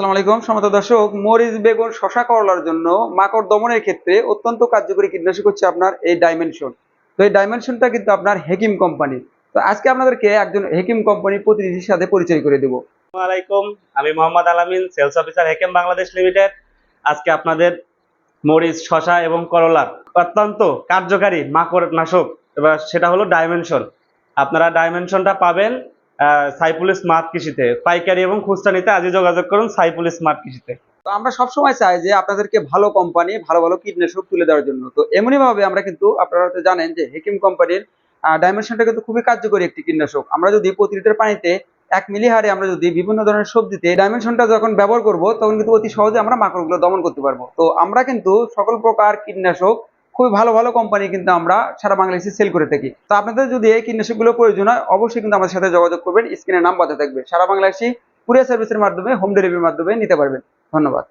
আসসালামু আলাইকুম। সমত দর্শক, মরিচ, বেগুন শশা করলার জন্য মাকড় দমনের ক্ষেত্রে অত্যন্ত কার্যকরী কীটনাশক হচ্ছে আপনার এই ডাইমেনশন। তো এই ডাইমেনশনটা কিন্তু আপনার হেকিম কোম্পানি। তো আজকে আপনাদেরকে একজন হেকিম কোম্পানির প্রতিনিধির সাথে পরিচয় করে দেবো। আলাইকুম, আমি Mohammad Alamin, sales officer Hekim Bangladesh limited. আজকে আপনাদের মরিচ শশা এবং করলার অত্যন্ত কার্যকারী মাকড় নাশক। এবার সেটা হলো ডাইমেনশন। আপনারা ডাইমেনশনটা পাবেন সাইফুল স্মার্ট কৃষিতে। পাইকারি এবং খুচরা নিতে আজই যোগাযোগ করুন সাইফুল স্মার্ট কৃষিতে। তো আমরা সবসময় চাই যে আপনাদেরকে ভালো কোম্পানি, ভালো ভালো কীটনাশক তুলে দেওয়ার জন্য। তো এমনই ভাবে আমরা কিন্তু আপনারা তো জানেন যে হেকিম কোম্পানির ডাইমেনশনটা কিন্তু খুবই কার্যকরী একটি কীটনাশক। আমরা যদি প্রতি লিটার পানিতে এক মিলি হারে আমরা যদি বিভিন্ন ধরনের সবজিতে ডাইমেনশনটা যখন ব্যবহার করব, তখন কিন্তু অতি সহজে আমরা মাকড়গুলো দমন করতে পারব। তো আমরা কিন্তু সকল প্রকার কীটনাশক খুবই ভালো ভালো কোম্পানি কিন্তু আমরা সারা বাংলাদেশে সেল করে থাকি। তো আপনাদের যদি এই কীটনাশকগুলো প্রয়োজন হয়, অবশ্যই কিন্তু আমাদের সাথে যোগাযোগ করবেন স্ক্রিনে নাম বাধা থাকবে। সারা বাংলাদেশে কুরিয়ার সার্ভিসের মাধ্যমে হোম ডেলিভারির মাধ্যমে নিতে পারবেন। ধন্যবাদ।